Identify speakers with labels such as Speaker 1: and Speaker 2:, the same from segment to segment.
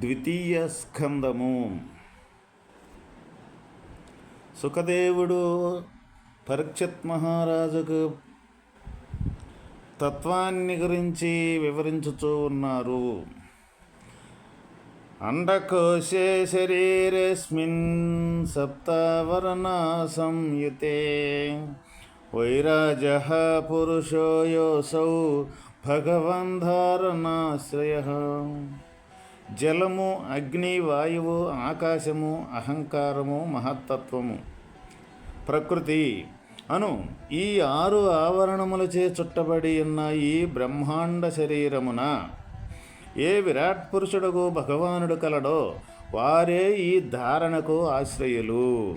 Speaker 1: ద్వితీయ స్కందము. సుఖదేవుడు పరీక్షత్ మహారాజుకు తత్వాన్ని గురించి వివరించుతూ ఉన్నారు. అండకోశే శరీరేస్మిన్ సప్తవర్ణ సంయుతే వైరాజ పురుషోయోసౌ భగవన్ ధారణాశ్రయ జలము అగ్ని వాయువు ఆకాశము అహంకారము మహత్తత్వము. ప్రకృతి అను ఈ ఆరు ఆవరణములచే చుట్టబడి ఉన్న ఈ బ్రహ్మాండ శరీరమున ఏ విరాట్ పురుషుడుకు భగవానుడు కలడో వారే ఈ ధారణకు ఆశ్రయులు.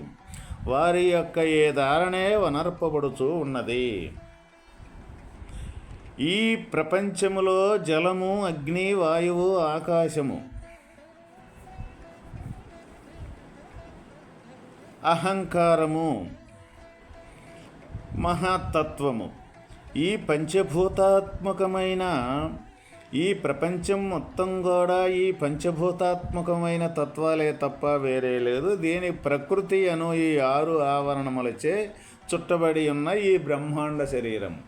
Speaker 1: వారి యొక్క ఏ ధారణే వనర్పబడుచూ ఉన్నది. ఈ ప్రపంచములో జలము అగ్ని వాయువు ఆకాశము. అహంకారము. మహాతత్వము. ఈ పంచభూతాత్మకమైన ఈ ప్రపంచం మొత్తం కూడా ఈ పంచభూతాత్మకమైన తత్వాలే తప్ప వేరే లేదు. దీని ప్రకృతి అను ఈ ఆరు ఆవరణములచే చుట్టబడి ఉన్న ఈ బ్రహ్మాండ శరీరం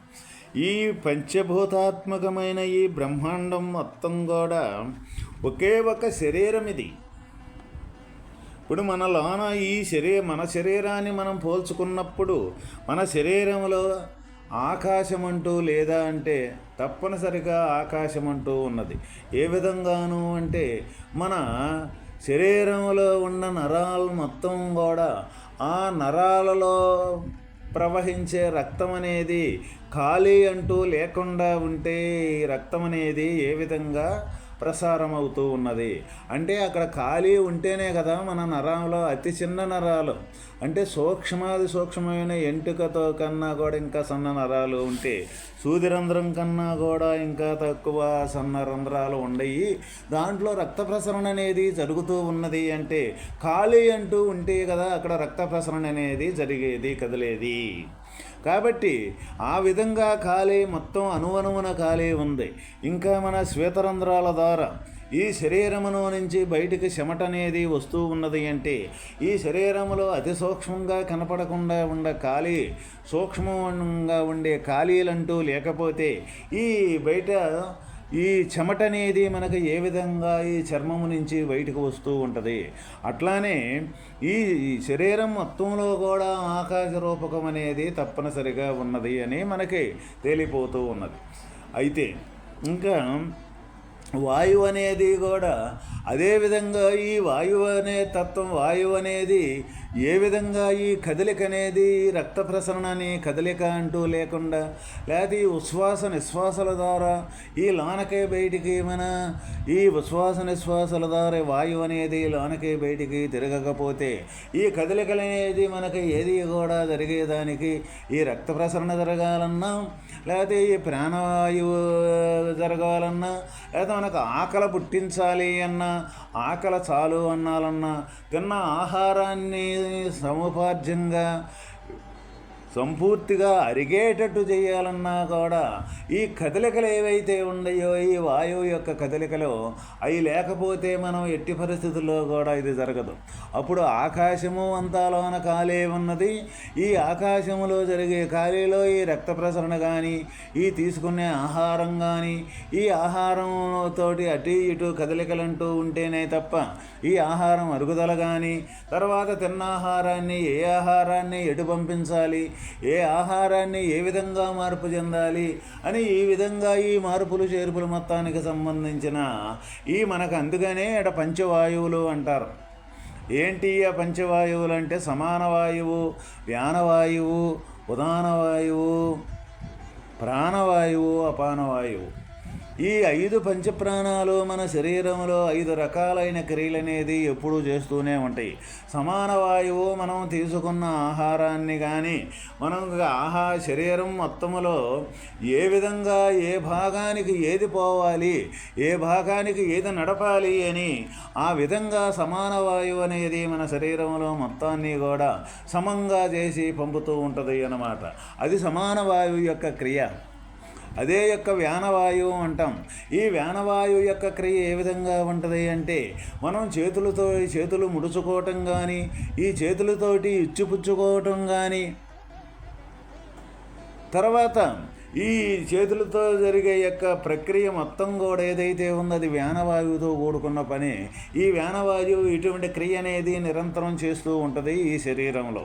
Speaker 1: ఈ పంచభూతాత్మకమైన ఈ బ్రహ్మాండం మొత్తం కూడా ఒకే ఒక శరీరం ఇది ఇప్పుడు మన లోన ఈ శరీర మన శరీరాన్ని మనం పోల్చుకున్నప్పుడు మన శరీరంలో ఆకాశం అంటూ లేదా అంటే తప్పనిసరిగా ఆకాశం అంటూ ఉన్నది. ఏ విధంగాను అంటే మన శరీరంలో ఉన్న నరాలు మొత్తం కూడా ఆ నరాలలో ప్రవహించే రక్తం అనేది ఖాళీ అంటూ లేకుండా ఉంటే ఈ రక్తం అనేది ఏ విధంగా ప్రసారం అవుతూ ఉన్నది. అంటే అక్కడ ఖాళీ ఉంటేనే కదా మన నరంలో అతి చిన్న నరాలు. అంటే సూక్ష్మాది సూక్ష్మమైన ఎంటుకతో కన్నా కూడా ఇంకా సన్న నరాలు ఉంటే సూదిరంధ్రం కన్నా కూడా ఇంకా తక్కువ సన్న రంధ్రాలు ఉండయి. దాంట్లో రక్త ప్రసరణ అనేది జరుగుతూ ఉన్నది అంటే ఖాళీ అంటూ ఉంటే కదా అక్కడ రక్త ప్రసరణ అనేది జరిగేది కదిలేది. కాబట్టి ఆ విధంగా ఖాళీ మొత్తం అనువనువున ఖాళీ ఉంది. ఇంకా మన శ్వేతరంధ్రాల ద్వారా ఈ శరీరమును నుంచి బయటికి చెమట అనేది వస్తూ ఉన్నది అంటే ఈ శరీరములో అతి సూక్ష్మంగా కనపడకుండా ఉండే ఖాళీ సూక్ష్మంగా ఉండే ఖాళీలంటూ లేకపోతే ఈ బయట ఈ చెమట అనేది మనకు ఏ విధంగా ఈ చర్మము నుంచి బయటకు వస్తూ ఉంటుంది? అట్లానే ఈ శరీరం మొత్తంలో కూడా ఆకాశ రూపకం అనేది తప్పనిసరిగా ఉన్నది అని మనకి తేలిపోతూ ఉన్నది. అయితే ఇంకా వాయువు అనేది కూడా అదేవిధంగా ఈ వాయువు అనే తత్వం వాయువు అనేది ఏ విధంగా ఈ కదలిక అనేది రక్త ప్రసరణ అని కదలిక అంటూ లేకుండా లేకపోతే ఈ ఉశ్వాస నిశ్వాసల ద్వారా ఈ లోనకే బయటికి మన ఈ ఉశ్వాస నిశ్వాసల ద్వారా వాయువు అనేది లోనకే బయటికి తిరగకపోతే ఈ కదలికలు అనేది మనకి ఏది కూడా జరిగేదానికి ఈ రక్త ప్రసరణ జరగాలన్నా లేకపోతే ఈ ప్రాణవాయువు జరగాలన్నా లేదా మనకు ఆకలి పుట్టించాలి అన్నా ఆకలి చాలు అన్నాలన్నా తిన్న ఆహారాన్ని సముపార్జంగా సంపూర్తిగా అరిగేటట్టు చేయాలన్నా కూడా ఈ కదలికలు ఏవైతే ఉన్నాయో ఈ వాయువు యొక్క కదలికలు అవి లేకపోతే మనం ఎట్టి పరిస్థితుల్లో కూడా ఇది జరగదు. అప్పుడు ఆకాశము అంతాలోన ఖాళీ ఉన్నది. ఈ ఆకాశములో జరిగే ఖాళీలో ఈ రక్త ప్రసరణ కానీ ఈ తీసుకునే ఆహారం కానీ ఈ ఆహారంతోటి అటు ఇటు కదలికలంటూ ఉంటేనే తప్ప ఈ ఆహారం అరుగుదల కానీ తర్వాత తిన్న ఆహారాన్ని ఏ ఆహారాన్ని ఎటు పంపించాలి ఏ ఆహారాన్ని ఏ విధంగా మార్పు చెందాలి అని ఈ విధంగా ఈ మార్పులు చేర్పులు మొత్తానికి సంబంధించిన ఈ మనకు అందుకనే అట పంచవాయువులు అంటారు. ఏంటి ఆ పంచవాయువులు అంటే సమాన వాయువు వ్యానవాయువు ఉదాన వాయువు ప్రాణవాయువు అపానవాయువు ఈ ఐదు పంచప్రాణాలు మన శరీరంలో ఐదు రకాలైన క్రియలు అనేది ఎప్పుడూ చేస్తూనే ఉంటాయి. సమాన వాయువు మనం తీసుకున్న ఆహారాన్ని కానీ మనం ఆహా శరీరం మొత్తములో ఏ విధంగా ఏ భాగానికి ఏది పోవాలి ఏ భాగానికి ఏది నడపాలి అని ఆ విధంగా సమాన వాయువు అనేది మన శరీరంలో మొత్తాన్ని కూడా సమంగా చేసి పంపుతూ ఉంటుంది అన్నమాట. అది సమాన వాయువు యొక్క క్రియ. అదే యొక్క వ్యానవాయువు అంటాం. ఈ వ్యానవాయువు యొక్క క్రియ ఏ విధంగా ఉంటుంది అంటే మనం చేతులతో చేతులు ముడుచుకోవటం కానీ ఈ చేతులతోటి ఇచ్చిపుచ్చుకోవటం కానీ తర్వాత ఈ చేతులతో జరిగే యొక్క ప్రక్రియ మొత్తం కూడా ఏదైతే ఉందో అది వ్యానవాయువుతో కూడుకున్న పని. ఈ వ్యానవాయువు ఇటువంటి క్రియ అనేది నిరంతరం చేస్తూ ఉంటుంది ఈ శరీరంలో.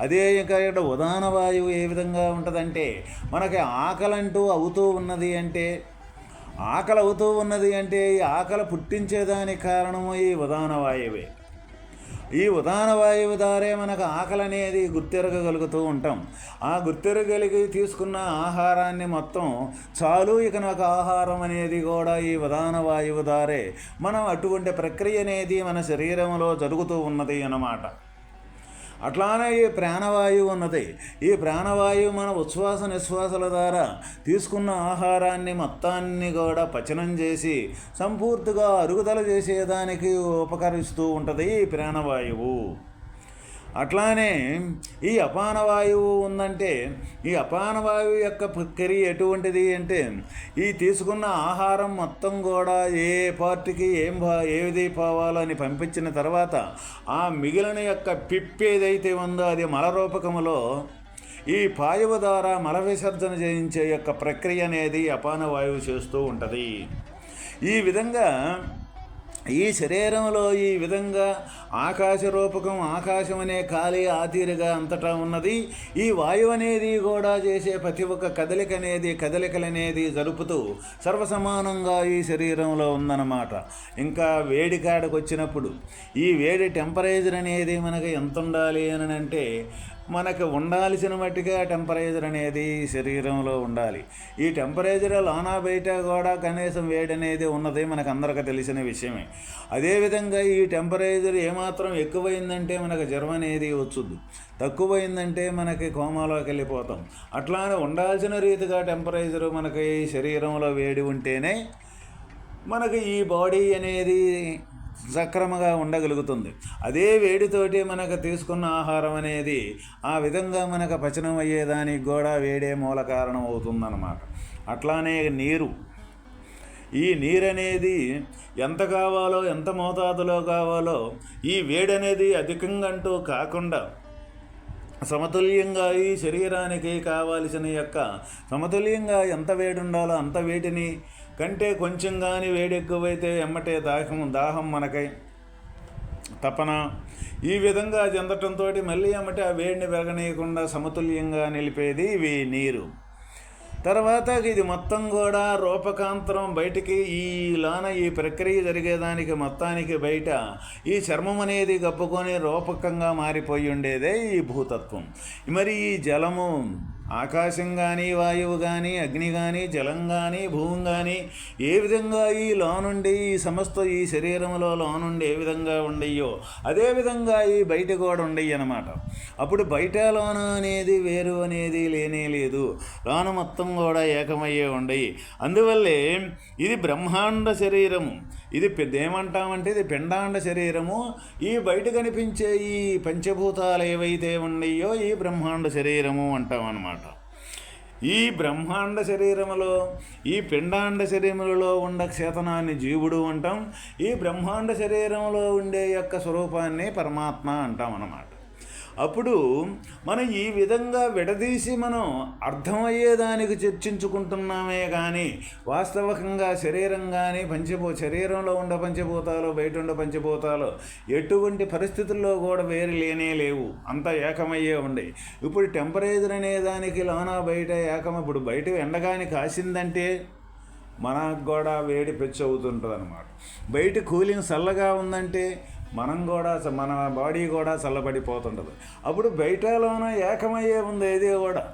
Speaker 1: అదే ఇంకా ఇక్కడ ఉదాన వాయువు ఏ విధంగా ఉంటుందంటే మనకి ఆకలంటూ అవుతూ ఉన్నది అంటే ఆకలి అవుతూ ఉన్నది అంటే ఈ ఆకలి పుట్టించేదానికి కారణము ఈ ఉదాన వాయువే. ఈ ఉదాన వాయువు దారే మనకు ఆకలి అనేది గుర్తెరగగలుగుతూ ఉంటాం. ఆ గుర్తెరగలిగి తీసుకున్న ఆహారాన్ని మొత్తం చాలు ఇక నాకు ఆహారం అనేది కూడా ఈ ఉదాన వాయువు దారే మనం అటువంటి ప్రక్రియ అనేది మన శరీరంలో జరుగుతూ ఉన్నది అన్నమాట. అట్లానే ఈ ప్రాణవాయువు ఉన్నది. ఈ ప్రాణవాయువు మన ఉచ్ఛ్వాస నిశ్వాసల ద్వారా తీసుకున్న ఆహారాన్ని మొత్తాన్ని కూడా పచనం చేసి సంపూర్తిగా అరుగుదల చేసేదానికి ఉపకరిస్తూ ఉంటుంది ఈ ప్రాణవాయువు. అట్లానే ఈ అపానవాయువు ఉందంటే ఈ అపానవాయువు యొక్క ప్రక్రియ ఎటువంటిది అంటే ఈ తీసుకున్న ఆహారం మొత్తం కూడా ఏ పార్టీకి ఏం భా ఏది పోవాలని పంపించిన తర్వాత ఆ మిగిలిన యొక్క పిప్పి ఏదైతే ఉందో అది మల రూపకములో ఈ పాయువు ద్వారా మల విసర్జన చేయించే యొక్క ప్రక్రియ అనేది అపాన వాయువు చేస్తూ ఉంటుంది. ఈ విధంగా ఈ శరీరంలో ఈ విధంగా ఆకాశ రూపకం ఆకాశం అనే ఖాళీ ఆతీరుగా అంతటా ఉన్నది. ఈ వాయువు అనేది కూడా చేసే ప్రతి ఒక్క కదలిక అనేది కదలికలనేది జరుపుతూ సర్వసమానంగా ఈ శరీరంలో ఉందన్నమాట. ఇంకా వేడి కాడకు వచ్చినప్పుడు ఈ వేడి టెంపరేచర్ అనేది మనకి ఎంత ఉండాలి అని అంటే మనకు ఉండాల్సిన మట్టిగా టెంపరేచర్ అనేది శరీరంలో ఉండాలి. ఈ టెంపరేచర్ లోనా బయట కూడా కనీసం వేడి అనేది ఉన్నది మనకు అందరికీ తెలిసిన విషయమే. అదేవిధంగా ఈ టెంపరేచర్ ఏమాత్రం ఎక్కువైందంటే మనకు జ్వరం అనేది వచ్చుద్ది. తక్కువైందంటే మనకి కోమాలోకి వెళ్ళిపోతాం. అట్లానే ఉండాల్సిన రీతిగా టెంపరేచర్ మనకి శరీరంలో వేడి ఉంటేనే మనకి ఈ బాడీ అనేది సక్రమంగా ఉండగలుగుతుంది. అదే వేడితోటి మనకు తీసుకున్న ఆహారం అనేది ఆ విధంగా మనకు పచనం అయ్యేదానికి కూడా వేడే మూల కారణం అవుతుందన్నమాట. అట్లానే నీరు. ఈ నీరు అనేది ఎంత కావాలో ఎంత మోతాదులో కావాలో ఈ వేడి అనేది అధికంగా అంటూ కాకుండా సమతుల్యంగా ఈ శరీరానికి కావాల్సిన యొక్క సమతుల్యంగా ఎంత వేడి ఉండాలో అంత వేడిని కంటే కొంచెం కానీ వేడి ఎక్కువైతే ఎమ్మటే దాహం దాహం మనకై తపన. ఈ విధంగా చెందటంతో మళ్ళీ ఎమ్మటే ఆ వేడిని పెరగనీయకుండా సమతుల్యంగా నిలిపేది ఇవి నీరు. తర్వాత ఇది మొత్తం కూడా రూపకాంతరం బయటికి ఈ లాన ఈ ప్రక్రియ జరిగేదానికి మొత్తానికి బయట ఈ చర్మం అనేది కప్పుకొని రూపకంగా మారిపోయి ఉండేదే ఈ భూతత్వం. మరి ఈ జలము ఆకాశం కానీ వాయువు కానీ అగ్ని కానీ జలం కానీ భూమి కానీ ఏ విధంగా ఈ లోనుండి ఈ సమస్త ఈ శరీరంలో లోనుండి ఏ విధంగా ఉండయ్యో అదేవిధంగా ఈ బయట కూడా ఉండయి అనమాట అప్పుడు బయట లోన అనేది వేరు అనేది లేనే లేదు. లోన మొత్తం కూడా ఏకమయ్యే ఉండయి. అందువల్లే ఇది బ్రహ్మాండ శరీరము. ఇది పెద్ద ఏమంటామంటే ఇది పిండాండ శరీరము. ఈ బయట కనిపించే ఈ పంచభూతాలు ఏవైతే ఉన్నాయో ఈ బ్రహ్మాండ శరీరము అంటాం అన్నమాట ఈ బ్రహ్మాండ శరీరములో ఈ పిండాండ శరీరములలో ఉండ చేతనాన్ని జీవుడు అంటాం. ఈ బ్రహ్మాండ శరీరంలో ఉండే యొక్క స్వరూపాన్ని పరమాత్మ అంటాం అన్నమాట అప్పుడు మనం ఈ విధంగా విడదీసి మనం అర్థమయ్యేదానికి చర్చించుకుంటున్నామే కానీ వాస్తవకంగా శరీరం కానీ పంచిపో శరీరంలో ఉండ పంచభూతాలు బయట ఉండ పంచభూతాలు ఎటువంటి పరిస్థితుల్లో కూడా వేరు లేనే లేవు. అంత ఏకమయ్యే ఉండే. ఇప్పుడు టెంపరేచర్ అనే దానికి లోన బయట ఏకం ఇప్పుడు బయట ఎండగాని కాసిందంటే మనకు కూడా వేడి పెచ్చు అవుతుంటుంది అనమాట బయట కూలింగ్ చల్లగా ఉందంటే మనం కూడా మన బాడీ కూడా చల్లబడిపోతుంటుంది. అప్పుడు బయటలోన ఏకమయ్యే ఉంది ఏది కూడా.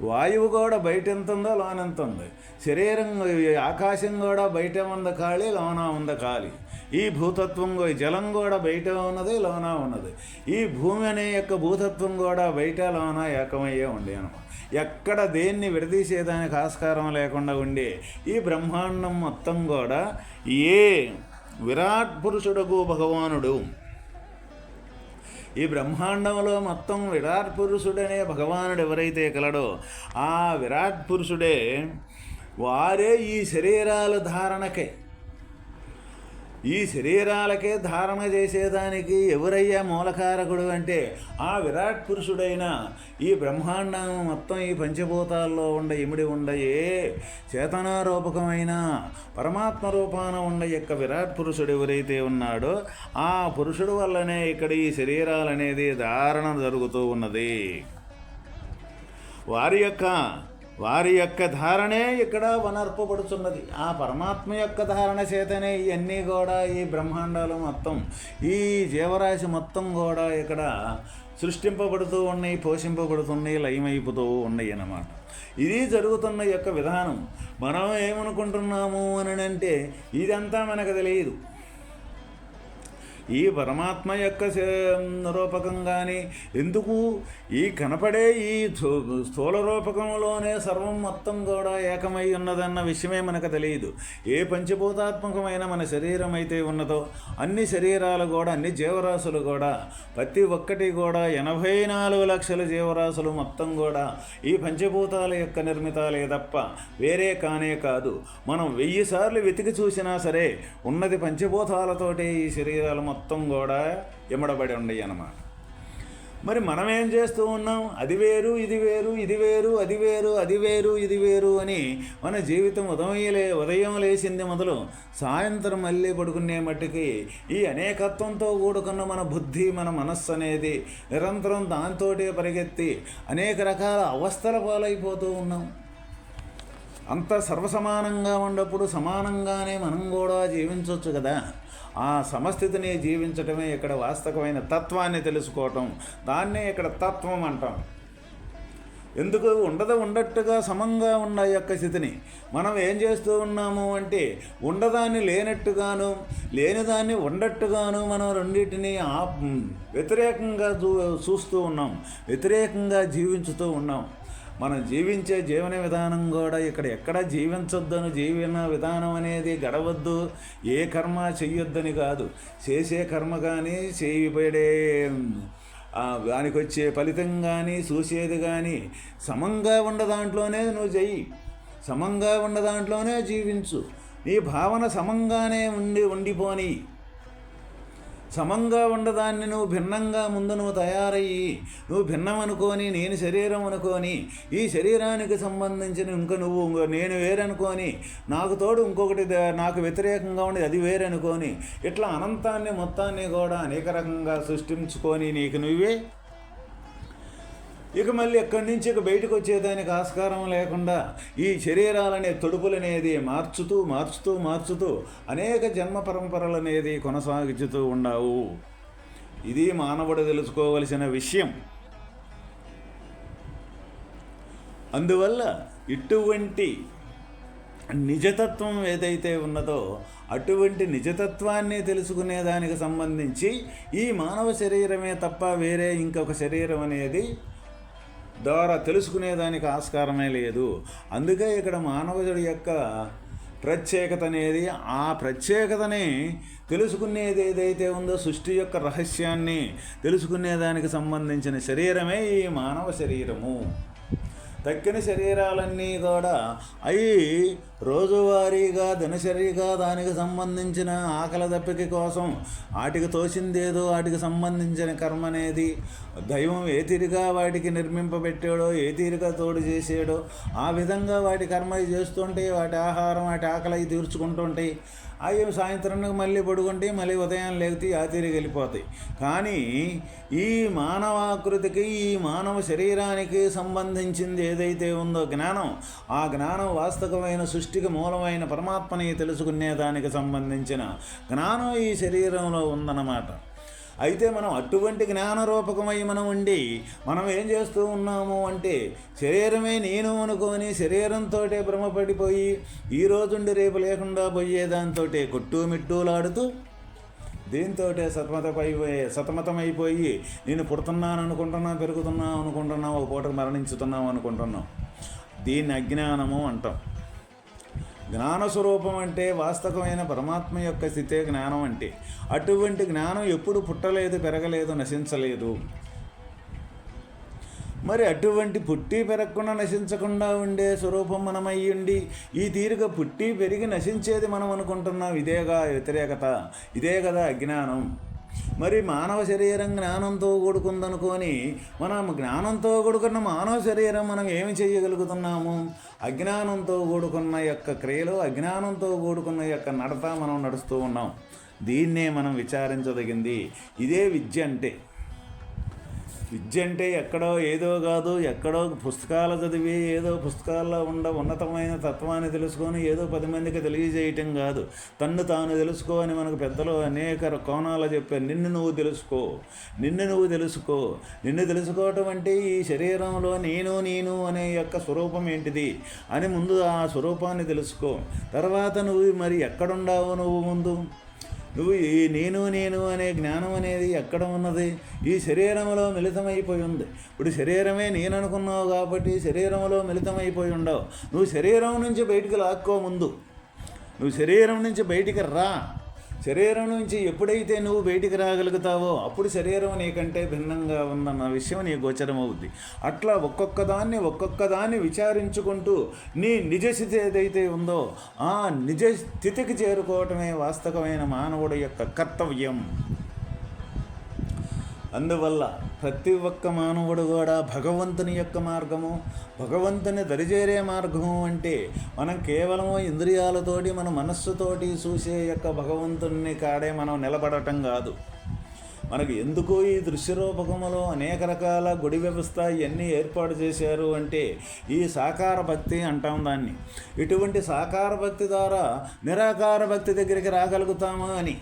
Speaker 1: వాయువు కూడా బయట ఎంత ఉందో లోన ఎంత ఉంది శరీరం ఆకాశం కూడా బయట ఉంది ఖాళీ లోన ఉంది ఖాళీ. ఈ భూతత్వం జలం కూడా బయట ఉన్నది లోన ఉన్నది. ఈ భూమి అనే యొక్క భూతత్వం కూడా బయట లోన ఏకమయ్యే ఉండే అనమాట. ఎక్కడ దేన్ని విడదీసేదానికి ఆస్కారం లేకుండా ఉండే ఈ బ్రహ్మాండం మొత్తం కూడా ఏ విరాట్ పురుషుడగు భగవానుడు. ఈ బ్రహ్మాండంలో మొత్తం విరాట్ పురుషుడనే భగవానుడు ఎవరైతే కలడో ఆ విరాట్ పురుషుడే వారే ఈ శరీరాల ధారణకై. ఈ శరీరాలకే ధారణ చేసేదానికి ఎవరయ్యా మూలకారకుడు అంటే ఆ విరాట్ పురుషుడైన ఈ బ్రహ్మాండం మొత్తం ఈ పంచభూతాల్లో ఉండ ఇమిడి ఉండయే. చేతనారూపకమైన పరమాత్మ రూపాన ఉండ యొక్క విరాట్ పురుషుడు ఎవరైతే ఉన్నాడో ఆ పురుషుడు వల్లనే ఇక్కడ ఈ శరీరాలనేది ధారణ జరుగుతూ ఉన్నది. వారి యొక్క వారి యొక్క ధారణే ఇక్కడ వనర్పబడుతున్నది ఆ పరమాత్మ యొక్క ధారణ చేతనే ఇవన్నీ కూడా ఈ బ్రహ్మాండాలు మొత్తం ఈ జీవరాశి మొత్తం కూడా ఇక్కడ సృష్టింపబడుతూ ఉన్నాయి పోషింపబడుతున్నాయి లయమైపోతూ ఉన్నాయి అన్నమాట. ఇది జరుగుతున్న యొక్క విధానం. మనం ఏమనుకుంటున్నాము అని అంటే ఇదంతా మనకు తెలియదు. ఈ పరమాత్మ యొక్క రూపకం కానీ ఎందుకు? ఈ కనపడే ఈ స్థూల రూపకంలోనే సర్వం మొత్తం కూడా ఏకమై ఉన్నదన్న విషయమే మనకు తెలియదు. ఏ పంచభూతాత్మకమైన మన శరీరం అయితే ఉన్నదో అన్ని శరీరాలు కూడా అన్ని జీవరాశులు కూడా ప్రతి ఒక్కటి కూడా ఎనభై నాలుగు లక్షల జీవరాశులు మొత్తం కూడా ఈ పంచభూతాల యొక్క నిర్మితాలే తప్ప వేరే కానే కాదు. మనం వెయ్యి సార్లు వెతికి చూసినా సరే ఉన్నది పంచభూతాలతోటే ఈ శరీరాలు మొత్తం మొత్తం కూడా ఇమడబడి ఉండయి అన్నమాట. మరి మనం ఏం చేస్తూ ఉన్నాం? అది వేరు ఇది వేరు ఇది వేరు అది వేరు అది వేరు ఇది వేరు అని మన జీవితం ఉదయం లే ఉదయం లేచింది మొదలు సాయంత్రం మళ్ళీ పడుకునే మట్టుకి ఈ అనేకత్వంతో కూడుకున్న మన బుద్ధి మన మనస్సు అనేది నిరంతరం దాంతోటే పరిగెత్తి అనేక రకాల అవస్థల పాలైపోతూ ఉన్నాం. అంత సర్వసమానంగా ఉన్నప్పుడు సమానంగానే మనం కూడా జీవించవచ్చు కదా. ఆ సమస్థితిని జీవించటమే ఇక్కడ వాస్తవమైన తత్వాన్ని తెలుసుకోవటం. దాన్నే ఇక్కడ తత్వం అంటాం. ఎందుకు? ఉండదు ఉండట్టుగా సమంగా ఉన్న యొక్క స్థితిని మనం ఏం చేస్తూ ఉన్నాము అంటే ఉండదాన్ని లేనట్టుగాను లేనిదాన్ని ఉండట్టుగాను మనం రెండింటిని ఆ వ్యతిరేకంగా చూ చూస్తూ ఉన్నాం. వ్యతిరేకంగా జీవించుతూ ఉన్నాం. మనం జీవించే జీవన విధానం కూడా ఇక్కడ ఎక్కడ జీవించొద్దని జీవన విధానం అనేది గడవద్దు ఏ కర్మ చెయ్యొద్దని కాదు. చేసే కర్మ కానీ చేయబడే దానికి వచ్చే ఫలితం కానీ చూసేది కానీ సమంగా ఉన్న దాంట్లోనే నువ్వు చెయ్యి. సమంగా ఉన్న దాంట్లోనే జీవించు. నీ భావన సమంగానే ఉండి ఉండిపోని. సమంగా ఉండదాన్ని నువ్వు భిన్నంగా ముందు నువ్వు తయారయ్యి నువ్వు భిన్నం అనుకొని నేను శరీరం అనుకొని ఈ శరీరానికి సంబంధించిన ఇంక నువ్వు ఇంకో నేను వేరనుకొని నాకు తోడు ఇంకొకటి నాకు వ్యతిరేకంగా ఉండేది అది వేరనుకొని ఇట్లా అనంతాన్ని మొత్తాన్ని కూడా అనేక రకంగా సృష్టించుకొని నీకు నువ్వే ఇక మళ్ళీ ఎక్కడి నుంచి ఇక బయటకు వచ్చేదానికి ఆస్కారం లేకుండా ఈ శరీరాలనే తొడుపులనేది మార్చుతూ మార్చుతూ మార్చుతూ అనేక జన్మ పరంపరలు అనేది కొనసాగించుతూ ఉండవు. ఇది మానవుడు తెలుసుకోవలసిన విషయం. అందువల్ల ఇటువంటి నిజతత్వం ఏదైతే ఉన్నదో అటువంటి నిజతత్వాన్ని తెలుసుకునే దానికి సంబంధించి ఈ మానవ శరీరమే తప్ప వేరే ఇంకొక శరీరం అనేది ద్వారా తెలుసుకునేదానికి ఆస్కారమే లేదు. అందుకే ఇక్కడ మానవుడి యొక్క ప్రత్యేకత అనేది ఆ ప్రత్యేకతని తెలుసుకునేది ఏదైతే ఉందో సృష్టి యొక్క రహస్యాన్ని తెలుసుకునేదానికి సంబంధించిన శరీరమే ఈ మానవ శరీరము. తక్కిన శరీరాలన్నీ కూడా అవి రోజువారీగా దినచర్యగా దానికి సంబంధించిన ఆకలి దప్పిక కోసం వాటికి తోచిందేదో వాటికి సంబంధించిన కర్మ అనేది దైవం ఏ తీరుగా వాటికి నిర్మింపబెట్టాడో ఏ తీరుగా తోడు చేసాడో ఆ విధంగా వాటి కర్మ అవి వాటి ఆహారం వాటి ఆకలి తీర్చుకుంటుంటాయి అవి సాయంత్రానికి మళ్ళీ పడుకుంటే మళ్ళీ ఉదయం లేకపోతే ఆ వెళ్ళిపోతాయి. కానీ ఈ మానవాకృతికి ఈ మానవ శరీరానికి సంబంధించింది ఏదైతే ఉందో జ్ఞానం ఆ జ్ఞానం వాస్తవమైన సృష్టికి మూలమైన పరమాత్మని తెలుసుకునే దానికి సంబంధించిన జ్ఞానం ఈ శరీరంలో ఉందన్నమాట. అయితే మనం అటువంటి జ్ఞానరూపకమై మనం ఉండి మనం ఏం చేస్తూ ఉన్నాము అంటే శరీరమే నేను అనుకొని శరీరంతో భ్రమపడిపోయి ఈ రోజుండి రేపు లేకుండా పోయేదాంతో కొట్టు మిట్టూలాడుతూ దీంతో సతమతమైపోయి సతమతమైపోయి నేను పుడుతున్నాను అనుకుంటున్నా పెరుగుతున్నావు అనుకుంటున్నావు ఒక పూట మరణించుతున్నావు అనుకుంటున్నాం. దీన్ని అజ్ఞానము అంటాం. జ్ఞానస్వరూపం అంటే వాస్తవమైన పరమాత్మ యొక్క స్థితే జ్ఞానం అంటే. అటువంటి జ్ఞానం ఎప్పుడు పుట్టలేదు పెరగలేదు నశించలేదు. మరి అటువంటి పుట్టి పెరగకుండా నశించకుండా ఉండే స్వరూపం మనమై ఈ తీరుగా పుట్టి పెరిగి నశించేది మనం అనుకుంటున్నాం ఇదేగా వ్యతిరేకత. ఇదే కదా అజ్ఞానం. మరి మానవ శరీరం జ్ఞానంతో కూడుకుందనుకొని మనం జ్ఞానంతో కూడుకున్న మానవ శరీరం మనం ఏమి చేయగలుగుతున్నాము? అజ్ఞానంతో కూడుకున్న యొక్క క్రియలు అజ్ఞానంతో కూడుకున్న యొక్క నడత మనం నడుస్తూ ఉన్నాం. దీన్నే మనం విచారించదగింది. ఇదే విద్య అంటే. విద్య అంటే ఎక్కడో ఏదో కాదు ఎక్కడో పుస్తకాలు చదివి ఏదో పుస్తకాల్లో ఉండ ఉన్నతమైన తత్వాన్ని తెలుసుకొని ఏదో పది మందికి తెలియజేయటం కాదు. తన్ను తాను తెలుసుకో అని మనకు పెద్దలు అనేక కోణాలు చెప్పారు. నిన్ను నువ్వు తెలుసుకో నిన్ను నువ్వు తెలుసుకో. నిన్ను తెలుసుకోవటం అంటే ఈ శరీరంలో నేను నేను అనే యొక్క స్వరూపం ఏంటిది అని ముందు ఆ స్వరూపాన్ని తెలుసుకో. తర్వాత నువ్వు మరి ఎక్కడుండావు నువ్వు ముందు? నువ్వు ఈ నేను నేను అనే జ్ఞానం అనేది ఎక్కడ ఉన్నది? ఈ శరీరంలో మిళితమైపోయి ఉంది. ఇప్పుడు శరీరమే నేను అనుకున్నావు కాబట్టి శరీరంలో మిళితమైపోయి ఉండవు. నువ్వు శరీరం నుంచి బయటికి లాక్కో ముందు. నువ్వు శరీరం నుంచి బయటికి రా. శరీరం నుంచి ఎప్పుడైతే నువ్వు బయటికి రాగలుగుతావో అప్పుడు శరీరం నీకంటే భిన్నంగా ఉందన్న విషయం నీ గోచరం అవుద్ది అట్లా ఒక్కొక్క దాన్ని ఒక్కొక్క దాన్ని విచారించుకుంటూ నీ నిజస్థితి ఏదైతే ఉందో ఆ నిజ స్థితికి చేరుకోవటమే వాస్తవమైన మానవుడి యొక్క కర్తవ్యం. అందువల్ల ప్రతి ఒక్క మానవుడు కూడా భగవంతుని యొక్క మార్గము భగవంతుని దరిచేరే మార్గము అంటే మనం కేవలం ఇంద్రియాలతోటి మన మనస్సుతోటి చూసే యొక్క భగవంతుని కాడే మనం నిలబడటం కాదు. మనకు ఎందుకు ఈ దృశ్యరూపకములో అనేక రకాల గుడి వ్యవస్థ ఇవన్నీ ఏర్పాటు చేశారు అంటే ఈ సాకార భక్తి అంటాం దాన్ని. ఇటువంటి సాకార భక్తి ద్వారా నిరాకార భక్తి దగ్గరికి రాగలుగుతాము అని.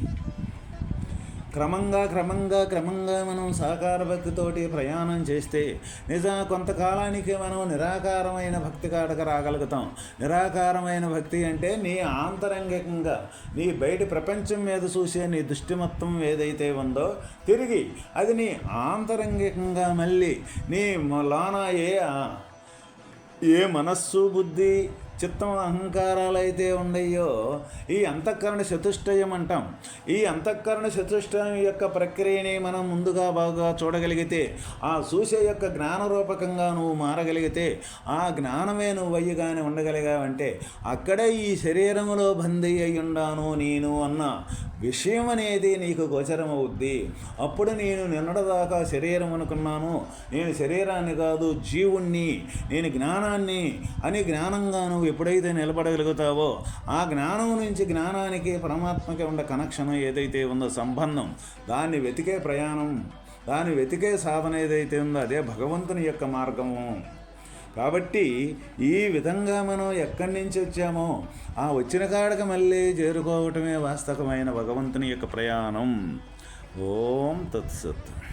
Speaker 1: క్రమంగా క్రమంగా క్రమంగా మనం సాకార భక్తితోటి ప్రయాణం చేస్తే నిజ కొంతకాలానికి మనం నిరాకారమైన భక్తి కాడకు రాగలుగుతాం. నిరాకారమైన భక్తి అంటే నీ ఆంతరంగికంగా నీ బయట ప్రపంచం మీద చూసే నీ దృష్టిమత్వం ఏదైతే ఉందో తిరిగి అది నీ ఆంతరంగికంగా మళ్ళీ నీ లోన ఏ ఏ మనస్సు బుద్ధి చిత్తం అహంకారాలు అయితే ఉన్నాయో ఈ అంతఃకరణ చతుష్టయం అంటాం. ఈ అంతఃకరణ చతుష్టయం యొక్క ప్రక్రియని మనం ముందుగా బాగా చూడగలిగితే ఆ చూసే యొక్క జ్ఞానరూపకంగా నువ్వు మారగలిగితే ఆ జ్ఞానమే నువ్వు అయ్యగానే ఉండగలిగావంటే అక్కడే ఈ శరీరంలో బందీ అయి ఉండాను నేను అన్న విషయం అనేది నీకు గోచరమవుద్ది అప్పుడు నేను నిన్నటిదాకా శరీరం అనుకున్నాను. నేను శరీరాన్ని కాదు జీవుణ్ణి నేను జ్ఞానాన్ని అని జ్ఞానంగా నువ్వు ఎప్పుడైతే నిలబడగలుగుతావో ఆ జ్ఞానం నుంచి జ్ఞానానికి పరమాత్మకి ఉండే కనెక్షన్ ఏదైతే ఉందో సంబంధం దాన్ని వెతికే ప్రయాణం దాన్ని వెతికే సాధన ఏదైతే ఉందో అదే భగవంతుని యొక్క మార్గము. కాబట్టి ఈ విధంగా మనం ఎక్కడి నుంచి వచ్చామో ఆ వచ్చిన కాడకు మళ్ళీ చేరుకోవటమే వాస్తవమైన భగవంతుని యొక్క ప్రయాణం. ఓం తత్సత్.